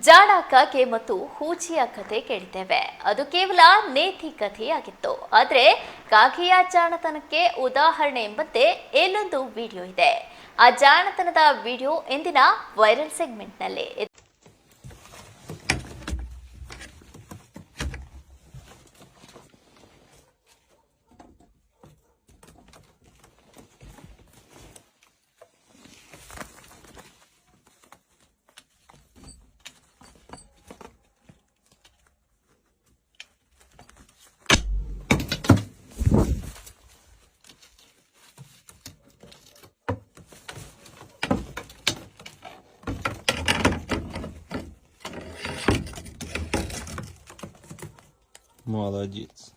ಜಾಣ ಕಾಗೆ ಮತ್ತು ಹೂಚಿಯ ಕಥೆ ಕೇಳಿದ್ದೇವೆ. ಅದು ಕೇವಲ ನೇತಿ ಕಥೆಯಾಗಿತ್ತು. ಆದರೆ ಕಾಗೆಯ ಜಾಣತನಕ್ಕೆ ಉದಾಹರಣೆ ಎಂಬಂತೆ ಎಲ್ಲೊಂದು ವಿಡಿಯೋ ಇದೆ. ಆ ಜಾಣತನದ ವಿಡಿಯೋ ಎಂದಿನ ವೈರಲ್ ಸೆಗ್ಮೆಂಟ್ನಲ್ಲಿ Молодец.